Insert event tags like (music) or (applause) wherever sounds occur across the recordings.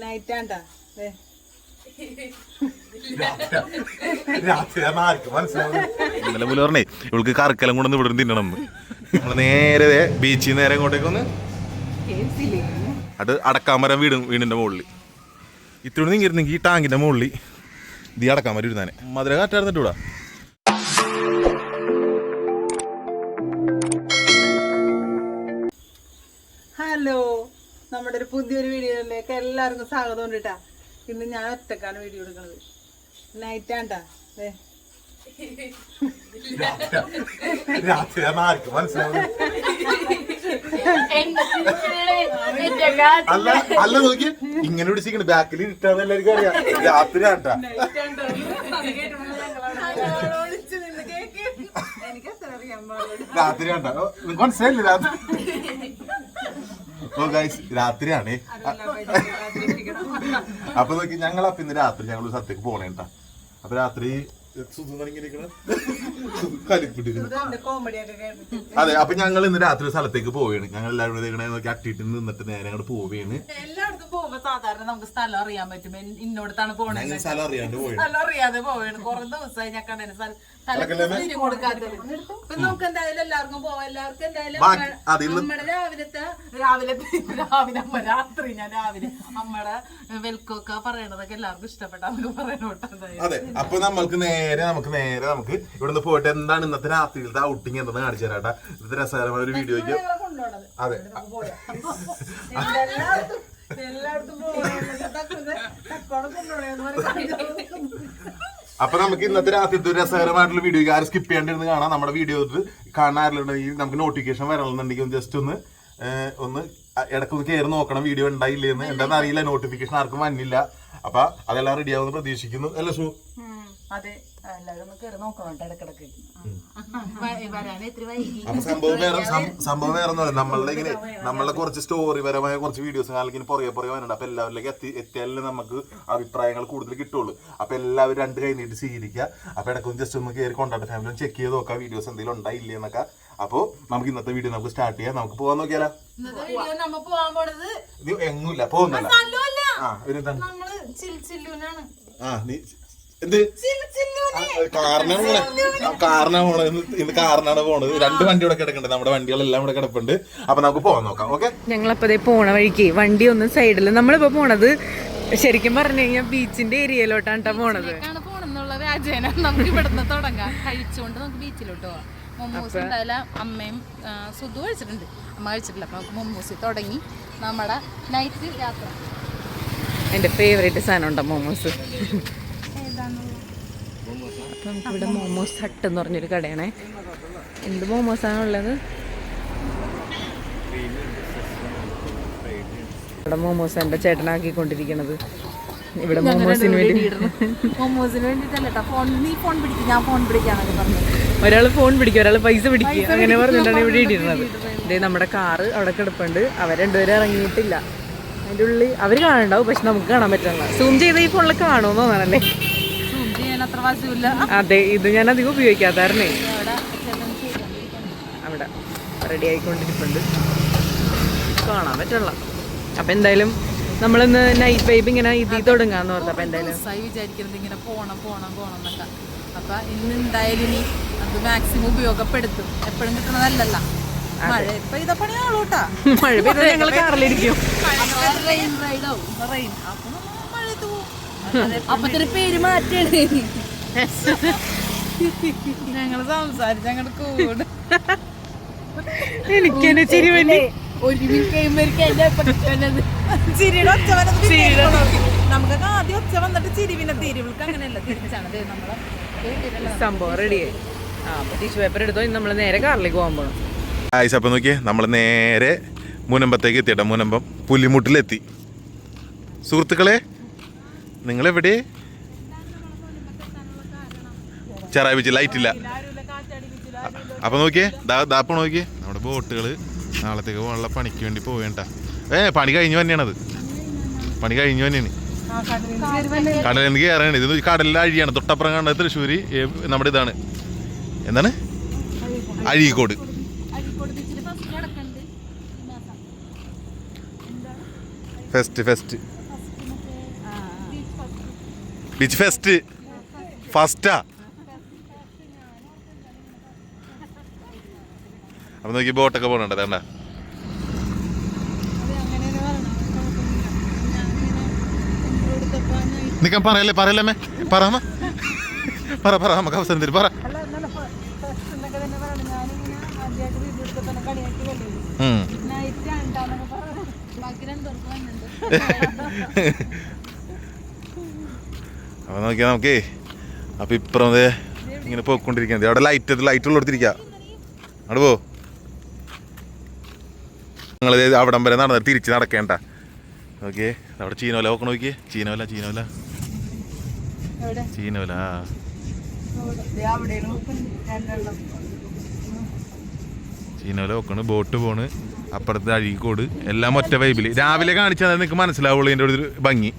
Night ആണ്ടാ ദേ. രാത്രി ആർക്കും മനസ്സിലാവും ഇന്നലെ മുതൽ പറഞ്ഞേ ഇവൾക്ക് കറക്കെല്ലാം കൊണ്ടൊന്ന് ഇവിടെ തിന്നണം നമ്മൾ നേരെ ബീച്ചിൽ നേരെ ഇങ്ങോട്ടേക്ക് ഒന്ന് കേസില്ലേ? അത് അടക്കാമരം വീടും വീടിന്റെ മുകളിൽ ഇത്തിരി നീങ്ങിരുന്നെങ്കിൽ ഈ ടാങ്കിന്റെ മുകളിൽ ഇത് അടക്കാമരം ഇരുന്നാനെ. മധുര കാറ്റായിരുന്നിട്ട് നമ്മുടെ ഒരു പുതിയൊരു വീഡിയോയിലേക്ക് എല്ലാവർക്കും സ്വാഗതം ഉണ്ട് കേട്ടാ ഇന്ന് ഞാൻ ഒറ്റക്കാണ് വീഡിയോ എടുക്കുന്നത് നൈറ്റ് ആണ്ടാ അല്ല അല്ല നോക്കി ഇങ്ങനെ പിടിച്ചിരിക്കണ. ബാക്കിൽ ഇട്ടാന്ന് എല്ലാവർക്കും അറിയാം. രാത്രി ആട്ടാ. രാത്രി നിനക്ക് മനസ്സിലായില്ലേ രാത്രി? ഓ ഗൈസ് രാത്രിയാണ്. അപ്പൊ നോക്കി ഞങ്ങൾ അപ്പൊ ഇന്ന് രാത്രി ഞങ്ങൾ സത്യക്ക് പോണേട്ടാ. അപ്പൊ രാത്രി സുധു ഇങ്ങനെ ഇത് എന്റെ കോമഡിയൊക്കെ അതെ അപ്പൊ ഞങ്ങൾ ഇന്ന് രാത്രി സ്ഥലത്തേക്ക് പോവുകയാണ്. ഞങ്ങൾ എല്ലാവരും ഇങ്ങനെ നോക്കി അട്ടിട്ട് നിന്നിട്ട് നേരെ അങ്ങോട്ട് പോവുകയാണ്. എല്ലായിടത്തും പോകുമ്പോ സാധാരണ നമുക്ക് സ്ഥലം അറിയാൻ പറ്റും. ഇന്നോടത്താണ് പോണത്. സ്ഥലം അറിയാണ്ട് സ്ഥലം അറിയാതെ പോവാണ് കുറെ ദിവസമായി ഞാൻ കണ്ടതിന് സ്ഥലം നമുക്ക് എന്തായാലും എല്ലാവർക്കും പോവാം. എല്ലാവർക്കും എന്തായാലും നമ്മുടെ രാവിലത്തെ രാവിലെ രാവിലെ അമ്മ രാത്രി ഞാൻ രാവിലെ അമ്മയുടെ വെൽക്കൊക്കെ പറയണതൊക്കെ എല്ലാവർക്കും ഇഷ്ടപ്പെട്ട നമുക്ക് പറയണോട്ടോ അതെ അപ്പൊ നമ്മൾക്ക് നേരെ നമുക്ക് നേരെ നമുക്ക് ഇവിടുന്ന് പോയിട്ട് എന്താണ് ഇന്നത്തെ രാത്രിയിലത്തെ ഔട്ടിങ് എന്തെന്ന് കാണിച്ചു തരാട്ടാ ഇന്നത്തെ രസകരമായ ഒരു വീഡിയോയ്ക്ക്. അതെ. (laughs) അപ്പൊ നമുക്ക് ഇന്നത്തെ രാത്രി രസകരമായിട്ടുള്ള വീഡിയോ ആരും സ്കിപ്പ് ചെയ്യേണ്ടിരുന്നു കാണാം. നമ്മുടെ വീഡിയോ കാണാറില്ലുണ്ടെങ്കിൽ നമുക്ക് നോട്ടിഫിക്കേഷൻ വരണമെന്നുണ്ടെങ്കിൽ ജസ്റ്റ് ഒന്ന് ഒന്ന് ഇടക്കൊന്ന് കയറി നോക്കണം. വീഡിയോ ഉണ്ടായില്ലേ എന്ന്. എന്താണെന്ന് അറിയില്ല. നോട്ടിഫിക്കേഷൻ ആർക്കും വന്നില്ല. അപ്പൊ അതെല്ലാം റെഡി ആവുമെന്ന് പ്രതീക്ഷിക്കുന്നു. അല്ലേ സു? അതെ. എല്ലാവരും ഒന്ന് കയറി നോക്കണം കേട്ടോ ഇടക്കിടക്ക് വരാൻ ഇത്തിരി വൈകി. അപ്പൊ സംഭവം വേറെ സം- സംഭവം വേറെ നമ്മളുടെ ഇങ്ങനെ നമ്മളുടെ കുറച്ച് സ്റ്റോറി പരമായ കുറച്ച് വീഡിയോസ് അല്ലെങ്കിൽ പുറകെ പുറകെ വരണ്ട. അപ്പൊ എല്ലാവരിലേക്ക് എത്തി എത്തിയാലേ നമുക്ക് അഭിപ്രായങ്ങൾ കൂടുതൽ കിട്ടുള്ളൂ. അപ്പൊ എല്ലാവരും രണ്ട് കൈ നീട്ടി സ്വീകരിക്കുക അപ്പൊ ഇടയ്ക്കൊന്ന് ജസ്റ്റ് ഒന്ന് കയറി കൊണ്ടാട്ട ഫാമിലി ചെക്ക് ചെയ്ത് നോക്കാം വീഡിയോസ് എന്തെങ്കിലും ഉണ്ടായില്ലേ എന്നൊക്കെ. അപ്പൊ നമുക്ക് ഇന്നത്തെ വീഡിയോ നമുക്ക് സ്റ്റാർട്ട് ചെയ്യാം. നമുക്ക് പോകാൻ നോക്കിയാലോ? ഇന്നത്തെ വീഡിയോ നമ്മ പോവാൻ പോണത് എങ്ങുമില്ല പോകുന്നില്ല ആ ഒരു എന്താണ്? നമ്മൾ ചിൽ ചില്ലൂനാണ്. ആ നീ എന്ത് കാറിനാണ് പോണത് കാറിനാണ് പോണത് ഇന്ന് കാറിനാണ് പോണത്. രണ്ട് വണ്ടി ഇവിടെ കിടക്കുന്നുണ്ട്. നമ്മുടെ വണ്ടികളെല്ലാം ഇവിടെ കിടപ്പുണ്ട്. അപ്പൊ നമുക്ക് പോകാൻ നോക്കാം. ഓക്കെ? ഞങ്ങളപ്പതേ ദേ പോണ വഴിക്ക്. വണ്ടി ഒന്നും സൈഡിൽ. നമ്മളിപ്പോ പോണത് ശരിക്കും പറഞ്ഞു കഴിഞ്ഞാൽ ബീച്ചിന്റെ ഏരിയയിലോട്ടാണ് ട്ടോ പോണത്. പോണെന്നുള്ള വ്യാജേന നമുക്ക് ഇവിടുന്ന് തുടങ്ങാം. കഴിച്ചുകൊണ്ട് നമുക്ക് ബീച്ചിലോട്ട് പോവാം. മൊമ്മൂസ് എന്തായാലും അമ്മയും സുധു കഴിച്ചിട്ടുണ്ട്. അമ്മ കഴിച്ചിട്ടില്ല. അപ്പം നമുക്ക് മൊമ്മൂസിൽ തുടങ്ങി നമ്മുടെ നൈറ്റ് യാത്ര. എന്റെ ഫേവറേറ്റ് സാധനം ഉണ്ടോ മോമോസ്? അപ്പൊ നമുക്കിവിടെ മോമോസ് ഹട്ട് എന്ന് പറഞ്ഞൊരു കടയാണേ. എന്ത് മോമോസാണ് ഉള്ളത്? ഇവിടെ മോമോസ് എന്റെ ചേട്ടനാക്കിക്കൊണ്ടിരിക്കണത്. ഇവിടെ മോമോസിന് വേണ്ടി മോമോസിന് വേണ്ടിട്ടല്ല ഒരാൾ ഫോൺ പിടിക്കും. ഒരാൾ ഫോൺ പിടിക്കും ഒരാൾ പൈസ പിടിക്കുക അങ്ങനെ പറഞ്ഞിട്ടാണ് ഇവിടെ ഇടിയിരുന്നത് ഇതേ നമ്മുടെ കാറ് അവിടെ കിടപ്പുണ്ട്. അവർ രണ്ടുപേരും ഇറങ്ങിയിട്ടില്ല. അതിന്റെ ഉള്ളിൽ അവർ കാണണ്ടാവും പക്ഷെ നമുക്ക് കാണാൻ പറ്റണ സൂം ചെയ്ത ഈ ഫോണിൽ കാണുമെന്ന് തോന്നണല്ലേ? അതെ ഇത് ഞാൻ അധികം ഉപയോഗിക്കാത്തായിരുന്നേ അവിടെ. റെഡി ആയിക്കൊണ്ടിരിപ്പുണ്ട്. കാണാൻ പറ്റുള്ള അപ്പൊ എന്തായാലും നമ്മളിന്ന് നൈറ്റ് വൈബ് ഇങ്ങനെ ഇതിൽ തുടങ്ങാന്ന് പറഞ്ഞു അപ്പൊ എന്തായാലും വിചാരിക്കുന്നത് ഇങ്ങനെ പോണം പോണം പോണം എന്നൊക്കെ. അപ്പൊ ഇന്ന് എന്തായാലും ഇനി അത് മാക്സിമം ഉപയോഗപ്പെടുത്തും. എപ്പോഴും കിട്ടണതല്ലല്ല മഴ ഇതാ പണിയാളൂ മഴ പെയ്താൽ ഞങ്ങൾ കാറിലിരിക്കും. റെയിൻ റൈഡ് ആവും. റെയിൻ അപ്പൊ മഴയത്ത് പോകും അപ്പത്തിന് പേര് മാറ്റാണ്. ഞങ്ങൾ സംസാരിച്ച അങ്ങോട്ട് കൂടും. എനിക്കെന്നെ ചിരി വന്നി നമുക്കൊക്കെ ആദ്യം ഒച്ച വന്നിട്ട് ചിരി പിന്നെ തിരിവിൾക്ക് അങ്ങനെയല്ല? തിരിച്ചാണ്. ദേ നമ്മളെ സംഭവം റെഡിയായി ആ ടിഷ്യൂ പേപ്പർ എടുത്തോ? ഇനി നമ്മൾ നേരെ കാറിലേക്ക് പോകാൻ പോകണം ആയിസ് അപ്പം നോക്കിയേ നമ്മൾ നേരെ മുനമ്പത്തേക്ക് എത്തിയിട്ട. മുനമ്പം പുലിമുട്ടിലെത്തി. സുഹൃത്തുക്കളെ നിങ്ങളെവിടെ? ചെറായി വെച്ച് ലൈറ്റില്ല അപ്പോൾ നോക്കിയേ ദാപ്പ നോക്കിയേ. നമ്മുടെ ബോട്ടുകൾ നാളത്തേക്ക് പോകാനുള്ള പണിക്ക് വേണ്ടി പോവേണ്ട. ഏ പണി കഴിഞ്ഞു തന്നെയാണത്. പണി കഴിഞ്ഞു തന്നെയാണ്. കടലിൽ നിന്ന് കയറാണ് ഇത് കടലിൽ അഴിയാണ്. തൊട്ടപ്പുറം കണ്ടത് തൃശ്ശൂര് ഏ, നമ്മുടെ ഇതാണ്. എന്താണ്? Azhikode. Fest fest beach fest ഫസ്റ്റാ അപ്പൊ നോക്കി ബോട്ടൊക്കെ പോകണുണ്ട് വേണ്ട നിക്കാൻ പറയല്ലേ? പറയല്ലേ പറ പറ പറ നമുക്ക് അവസരം തരും. പറ. അപ്പൊ നോക്കിയാ നമുക്കേ അപ്പൊ ഇപ്പുറം ഇങ്ങനെ പോയിക്കൊണ്ടിരിക്കുന്നത് അവിടെ ലൈറ്റ് ലൈറ്റ് ഉള്ളടത്തിരിക്ക അവിടെ പോ. നിങ്ങൾ അവിടം വരെ നടന്ന് തിരിച്ച് നടക്കേണ്ട. ഓക്കെ അവിടെ ചീനോല നോക്കണ നോക്കിയേ. ചീനോല ചീനോല. ചീനോല ചീനോല നോക്കണ് ബോട്ട് പോണ്. അപ്പുറത്ത് അഴീക്കോട് എല്ലാം ഒറ്റ വൈബിൽ രാവിലെ കാണിച്ചാൽ നിങ്ങൾക്ക് മനസ്സിലാവുള്ളൂ എന്റെ ഒരു ഭംഗി.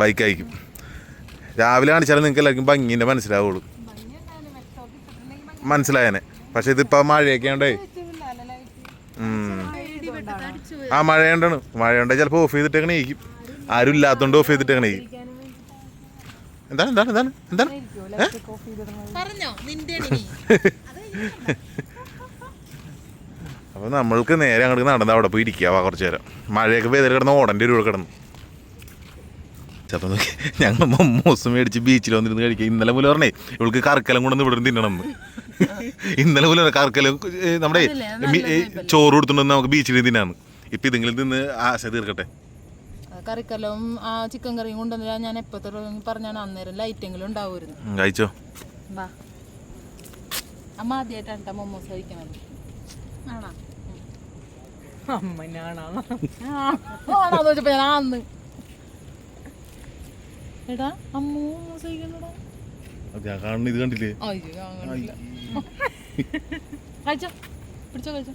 ബൈക്കായിരിക്കും രാവിലെ കാണിച്ചാലും നിങ്ങൾക്ക് എല്ലാവർക്കും ഭംഗിന്റെ മനസ്സിലാവുള്ളൂ. മനസ്സിലായനെ. പക്ഷെ ഇതിപ്പോ മഴയൊക്കെ ഉണ്ടേ. ആ മഴയുണ്ടാണ്. മഴയുണ്ടെ ചിലപ്പോൾ ഓഫ് ചെയ്തിട്ടേക്കണേ ഇരിക്കും. ആരും ഇല്ലാത്തോണ്ട് ഓഫ് ചെയ്തിട്ടേക്കണേ എന്താണ് എന്താണ് എന്താണ് എന്താണ്? ഏ? പറഞ്ഞോ അപ്പോൾ നമ്മൾക്ക് നേരെ അങ്ങോട്ട് നടന്ന് അവിടെ പോയി ഇരിക്കുക കുറച്ചു നേരം. മഴയൊക്കെ പെയ്തിട്ട് കിടന്ന് ഓടന്റെ ഒരു കിടന്നു. ചിലപ്പോൾ നോക്കി ഞങ്ങൾ മൊമ്മോസ് മേടിച്ച് ബീച്ചിൽ വന്നിരുന്ന് കഴിക്കുക. ഇന്നലെ മുല പറഞ്ഞേ ഇവൾക്ക് കറക്കലം കൊണ്ടൊന്ന് ഇവിടെ തിന്നണം. ഇന്നലെ മുല കറക്കലം നമ്മുടെ ചോറ് കൊടുത്തുകൊണ്ട് നമുക്ക് ബീച്ചിൽ തിന്നാണ് ഇപ്പം ഇതെങ്കിലും തിന്ന് ആശ തീർക്കട്ടെ. കറിക്കലും ആ ചിക്കൻ കറിയും കൊണ്ടുവന്നില്ല ഞാൻ എപ്പോ പറഞ്ഞാണ് അന്നേരം ലൈറ്റെങ്കിലും ഉണ്ടാവുമായിരുന്നു. കഴിച്ചോ? വാ. അമ്മ ആദ്യമായിട്ടാണ് മൊമോസ് കഴിക്കണത് ആണോ? അമ്മ ഞാനാണോ ആണോ ചോദിച്ചപ്പോ ഞാൻ അന്ന് എടാ അമ്മൂ കാണുന്ന ഇത് കണ്ടില്ലേ? കഴിച്ചോ? പിടിച്ചോ കഴിച്ചോ?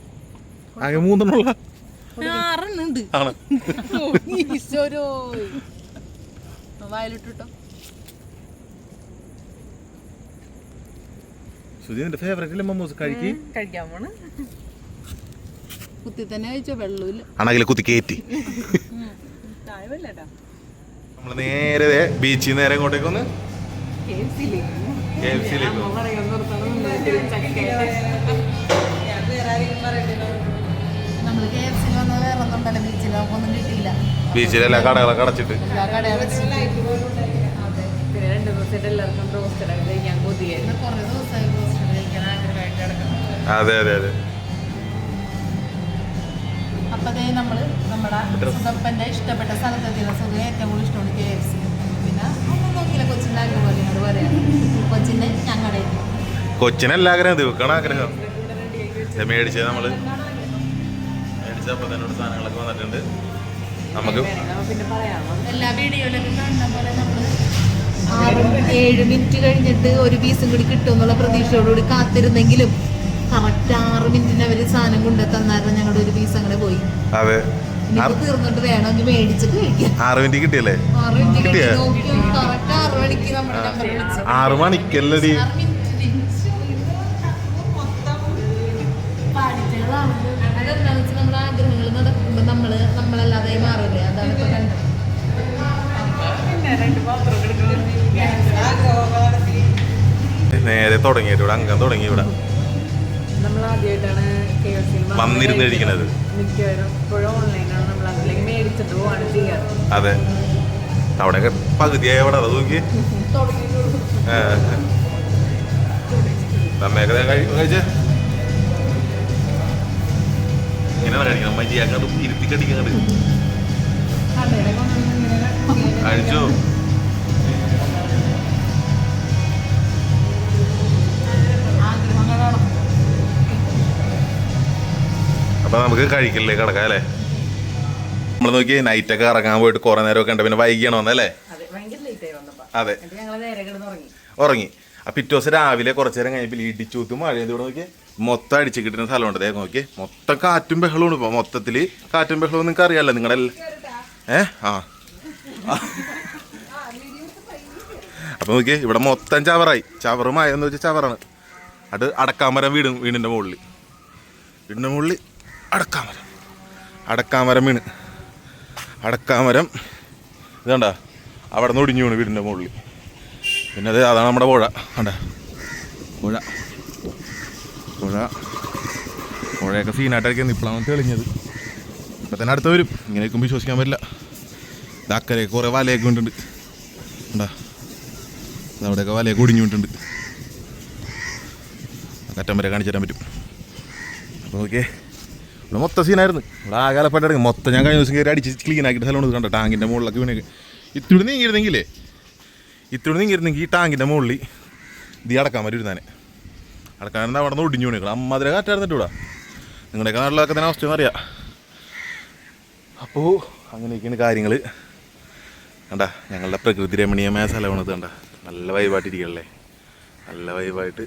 ആകെ മൂന്നെണ്ണമുള്ള? ആറെണ്ണുണ്ട് ആണ്. ഈശ്വരോ. വയലിട്ടോ സുധി നിന്റെ ഫേവറേറ്റ് അല്ലേ മമ്മൂസ്? കഴിക്ക്. കഴിക്കാൻ പോണ്. കുത്തി തന്നെ കഴിച്ചോ വെള്ളമില്ല. അണകിലെ കുത്തി കയറ്റി ചായവല്ലേട്ടാ നമ്മൾ നേരെ ബീച്ചിൽ നിന്ന് നേരെ ഇങ്ങോട്ടേക്ക് ഒന്ന് ബീച്ചിലെ കടകളൊക്കെ അടച്ചിട്ട്. അതെ അതെ പിന്നെ അപ്പോൾ അതേ നമ്മൾ നമ്മുടെ സുഖപ്പന്റെ ഇഷ്ടപ്പെട്ട സ്ഥലത്തെ സുഖം ഏറ്റവും കൂടുതൽ ഇഷ്ടമാണ് കെ എഫ് സി പിന്നെ ഒന്നും നോക്കിയില്ല കൊച്ചിന്റെ ആഗ്രഹം എന്നോട് പറയാം കൊച്ചിന്റെ ഞങ്ങളുടെ കൊച്ചിനല്ല ആഗ്രഹം ദിവക്കണം ആഗ്രഹം. മേടിച്ചത് മേടിച്ചത് മേടിച്ച മേടിച്ചപ്പോൾ തന്നെ സാധനങ്ങളൊക്കെ വന്നിട്ടുണ്ട്. നമുക്ക് എല്ലാ വീഡിയോയിലൊക്കെ കാണുന്ന പോലെ നമ്മൾ ആറ് ഏഴ് മിനിറ്റ് കഴിഞ്ഞിട്ട് ഒരു പീസും കൂടി കിട്ടും എന്നുള്ള പ്രതീക്ഷയോടുകൂടി കാത്തിരുന്നെങ്കിലും കറക്റ്റ് ആറ് മിനിറ്റിന് അവർ സാധനം കൊണ്ടു തന്നായിരുന്നു ഞങ്ങളുടെ ഒരു പീസ് അങ്ങനെ പോയി. അതെ. തീർന്നിട്ട് വേണമെങ്കിൽ മേടിച്ചിട്ട് ആറ് മിനിറ്റ് കിട്ടിയല്ലേ? കിട്ടിയ മിനിറ്റ് കിട്ടിയോ? കറക്റ്റ് ആറ് മണിക്കല്ലടി. നമ്മൾ നമ്മളല്ലാതെ മാറില്ലേ അതാണ് ഇപ്പൊ കണ്ടത്. നേരെ തുടങ്ങിയിട്ട് ഇവിടെ അംഗം തുടങ്ങി ഇവിടെ. ആദ്യമായിട്ടാണ് കെ എഫ് സിയിൽ വന്നിരുന്ന് കഴിക്കണത്. മിക്കവരും ഇപ്പോഴും ഓൺലൈനാണ് നമ്മൾ അതിലേക്ക് മേടിച്ചിട്ട് പോവാണ് ചെയ്യാറ്. അതെ. അവിടെയൊക്കെ പകുതിയായ അവിടെ. അത് നോക്കി നമ്മയൊക്കെ കഴിച്ചേ. ഇങ്ങനെ കഴിക്കണം മജിയാക്കണ്ട് ഇരുത്തി കടിക്കണ്ട് കഴിച്ചോ? അപ്പൊ നമുക്ക് കഴിക്കലേ കിടക്കാം അല്ലേ? നമ്മൾ നോക്കി നൈറ്റൊക്കെ ഇറങ്ങാൻ പോയിട്ട് കുറെ നേരമൊക്കെ ഉണ്ട്. പിന്നെ വൈകിയാണ് വന്നല്ലേ അതെ ഉറങ്ങി. ആ പിറ്റേ ദിവസം രാവിലെ കുറച്ച് നേരം കഴിഞ്ഞപ്പോൾ ഇടിച്ചൂത്ത് മഴ ഇവിടെ നോക്കി മൊത്തം അടിച്ച് കിട്ടുന്ന സ്ഥലമുണ്ട്. അതേ നോക്കി. മൊത്തം കാറ്റും ബഹളവും ഇപ്പോൾ മൊത്തത്തിൽ കാറ്റും ബഹളവും നിങ്ങൾക്ക് അറിയാമല്ലോ നിങ്ങളുടെ ഏ? ആ. അപ്പൊ നോക്കി ഇവിടെ മൊത്തം ചവറായി. ചവറും ആയെന്ന് വെച്ചാൽ ചവറാണ്. അത് അടക്കാമരം വീടും വീടിന്റെ മുകളിൽ വീടിന്റെ മുകളിൽ അടക്കാമരം. അടക്കാമരം വീണ് അടക്കാമരം ഇതാണ്ട അവിടെ നിന്ന് ഒടിഞ്ഞു വീണ് വീടിന്റെ മുകളിൽ. പിന്നെ അത് അതാണ് നമ്മുടെ പുഴ. കണ്ട? പുഴ. പുഴ. പുഴയൊക്കെ സീനായിട്ടായിരിക്കും ഇപ്പോഴാണ് തെളിഞ്ഞത്. ഇപ്പം തന്നെ അടുത്ത് വരും. ഇങ്ങനെയൊക്കെ വിശ്വസിക്കാൻ പറ്റില്ല. ഇതാക്കരയൊക്കെ കുറേ വലയൊക്കെ കൊണ്ടുണ്ട് ഉണ്ടാ അവിടെയൊക്കെ വലയൊക്കെ ഒടിഞ്ഞു വിട്ടുണ്ട് കറ്റം വരെ കാണിച്ചു തരാൻ പറ്റും. അപ്പോൾ ഓക്കെ ഇവിടെ മൊത്തം സീനായിരുന്നു. ഇവിടെ ആകാലപ്പെട്ടിറങ്ങി മൊത്തം ഞാൻ കഴിഞ്ഞ ദിവസം കയറി അടിച്ച് ക്ലീൻ ആക്കിയിട്ട് സ്ഥലം കണ്ട? ടാങ്കിന്റെ മുകളിലൊക്കെ വീണേക്ക് ഇത്തിരി നീങ്ങിയിരുന്നെങ്കിലേ? ഇത്തിരി നീങ്ങിയിരുന്നെങ്കിൽ ഈ ടാങ്കിന്റെ മുകളിൽ ഇത് അടക്കാൻ പറ്റും ഇരുന്നാനെ. അടക്കാൻ അവിടെ നിന്ന് ഒടിഞ്ഞു വീണിക്കണം അമ്മതിരെ കാറ്റായിരുന്നിട്ട് ഇവിടെ. നിങ്ങളുടെയൊക്കെ നാട്ടിലൊക്കെ തന്നെ അവസ്ഥയെന്ന് അറിയാം അപ്പോൾ അങ്ങനെയൊക്കെയാണ് കാര്യങ്ങൾ കണ്ട ഞങ്ങളുടെ പ്രകൃതി രമണീയമായ സ്ഥലമാണ് ഇത് കണ്ട. നല്ല വൈബായിട്ടിരിക്കണല്ലേ നല്ല വൈബായിട്ട്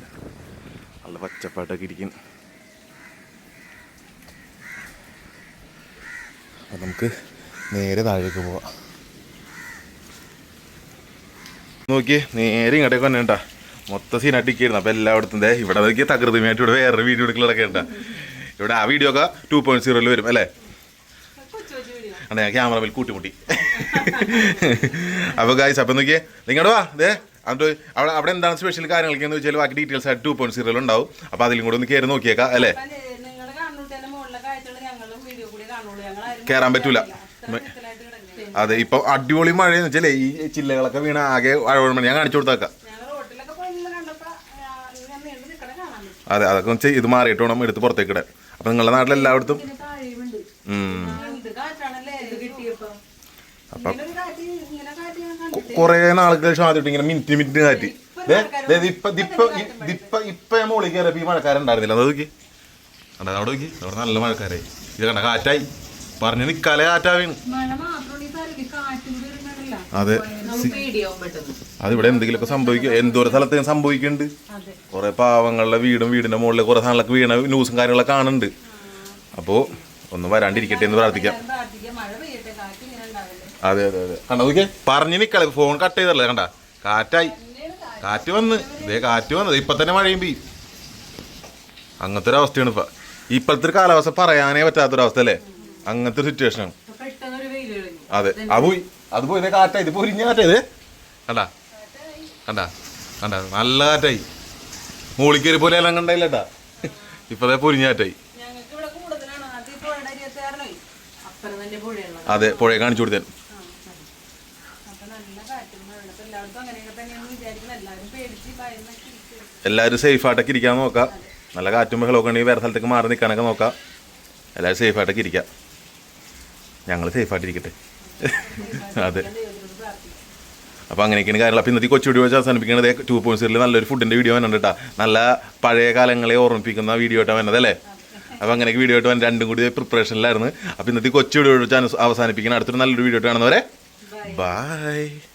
നല്ല പച്ചപ്പാട്ടൊക്കെ ഇരിക്കും. അപ്പം നമുക്ക് നേരെ താഴേക്ക് പോവാം. നോക്കി നേരെ ഇങ്ങോട്ടേക്ക് വന്നെ കേട്ടാ മൊത്തം സീനാട്ടിക്കായിരുന്നു അപ്പം എല്ലായിടത്തും ഇവിടെ നോക്കിയ തകൃതിമായിട്ട് ഇവിടെ വേറെ വീഡിയോ എടുക്കലൊക്കെ ഉണ്ടാ ഇവിടെ ആ വീഡിയോ ഒക്കെ ടു പോയിന്റ് സീറോയിൽ വരും അല്ലേ? അതെ ക്യാമറ മേൽ കൂട്ടിമുട്ടി. അപ്പോൾ ഗായ്സ് അപ്പം നോക്കിയേ നിങ്ങളുടെ വാ ദേ. എന്നിട്ട് അവിടെ അവിടെ എന്താണ് സ്പെഷ്യൽ കാര്യങ്ങളൊക്കെ എന്ന് വെച്ചാൽ ബാക്കി ഡീറ്റെയിൽസ് ആയിട്ട് ടു പോയിന്റ് സീറോയിൽ ഉണ്ടാവും. അപ്പോൾ അതിലും കൂടെ ഒന്ന് കയറി നോക്കിയേക്കാം അല്ലേ നിങ്ങൾ കാണുന്നതിന്റെ മുകളിലെ കാഴ്ചകൾ ഞങ്ങളും വീഡിയോ കൂടി കാണുള്ളൂ ഞങ്ങൾ ആരും കയറാൻ പറ്റൂല. അതെ ഇപ്പൊ അടിപൊളി മഴയെന്ന് വെച്ചാലേ ഈ ചില്ലകളൊക്കെ വീണ ആകെ മഴ. ഞാൻ കാണിച്ചു കൊടുത്തേക്കാം. അതെ അതൊക്കെ വെച്ചാൽ ഇത് മാറിയിട്ട് വേണം എടുത്ത് പുറത്തേക്ക് ഇടാൻ. അപ്പൊ നിങ്ങളുടെ നാട്ടിൽ എല്ലായിടത്തും അപ്പം. കുറേ ശേഷം ആദ്യമായിട്ട് ഇങ്ങനെ മിനിറ്റ് മിനിറ്റ് കാറ്റി ഇപ്പൊ ഞാൻ ഈ മഴക്കാരുണ്ടായിരുന്നില്ല അത് നോക്കി. അവിടെ നോക്കി. അവിടെ നല്ല മഴക്കാരായി. ഇത് കണ്ട കാറ്റായി. പറഞ്ഞു നിക്കാലെ കാറ്റാവീണ് അതെ. അത് ഇവിടെ എന്തെങ്കിലും എന്തെങ്കിലുമൊക്കെ സംഭവിക്കും. എന്തോരം സ്ഥലത്ത് സംഭവിക്കുന്നുണ്ട്. കുറെ പാവങ്ങളുടെ വീടും വീടിന്റെ മുകളിൽ കുറെ സാധനങ്ങളൊക്കെ വീണ ന്യൂസും കാര്യങ്ങളൊക്കെ കാണുന്നുണ്ട്. അപ്പോ ഒന്ന് വരാണ്ടിരിക്കട്ടെ എന്ന് പ്രാർത്ഥിക്കാം. അതെ അതെ അതെ. കണ്ട നോക്കിയേ? പറഞ്ഞു നിക്കളെ ഫോൺ കട്ട് ചെയ്തല്ലേ കണ്ട? കാറ്റായി. കാറ്റ് വന്ന്. ഇതേ കാറ്റ് വന്നത്. ഇപ്പൊ തന്നെ മഴയും പെയ്യും. അങ്ങനത്തെ ഒരു അവസ്ഥയാണ് ഇപ്പൊ. ഇപ്പോഴത്തെ ഒരു കാലാവസ്ഥ പറയാനേ പറ്റാത്തൊരവസ്ഥ അല്ലേ? അങ്ങനത്തെ ഒരു സിറ്റുവേഷനാണ് അതെ. അത് പോയി അത് പോയി. കാറ്റായി ഇത് പൊരിഞ്ഞ കാറ്റായത് കണ്ടാ? കണ്ടാ? കണ്ടാ? നല്ല കാറ്റായി മൂളിക്കേരി പോലെ എല്ലാം കണ്ടായില്ലട്ടാ ഇപ്പതേ പൊരിഞ്ഞാറ്റായി അത് പുഴയെ കാണിച്ചു കൊടുത്തേ. എല്ലാവരും. എല്ലാവരും സേഫായിട്ടൊക്കെ ഇരിക്കാൻ നോക്കാം. നല്ല കാറ്റും ബഹളമൊക്കെ ഉണ്ടെങ്കിൽ വേറെ സ്ഥലത്തേക്ക് മാറി നിൽക്കാനൊക്കെ നോക്കാം. എല്ലാവരും സേഫായിട്ടൊക്കെ ഇരിക്കാം. ഞങ്ങൾ സേഫായിട്ടിരിക്കട്ടെ. അതെ. അപ്പോൾ അങ്ങനെയൊക്കെയാണ് കാര്യങ്ങൾ അപ്പോൾ ഇന്നത്തെ കൊച്ചു വീഡിയോ വെച്ച് അവസാനിപ്പിക്കുന്നത് ടു പോയിന്റ് സീറിൽ നല്ലൊരു ഫുഡിന്റെ വീഡിയോ വന്നിട്ട് കേട്ടോ നല്ല പഴയ കാലങ്ങളെ ഓർമ്മിപ്പിക്കുന്ന വീഡിയോ ആയിട്ടാണ് വന്നത് അല്ലേ? അപ്പോൾ അങ്ങനെയൊക്കെ വീഡിയോ ആയിട്ട് വന്ന് രണ്ടും കൂടി പ്രിപ്പറേഷനിലായിരുന്നു അപ്പോൾ ഇന്നത്തെ കൊച്ചു വീഡിയോ വെച്ച് അവസാനിപ്പിക്കണം അടുത്തൊരു നല്ലൊരു വീഡിയോ ആയിട്ട് കാണുന്നവരെ ബൈ